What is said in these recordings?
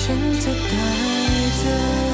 ฉันจะได้เจอ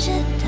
是。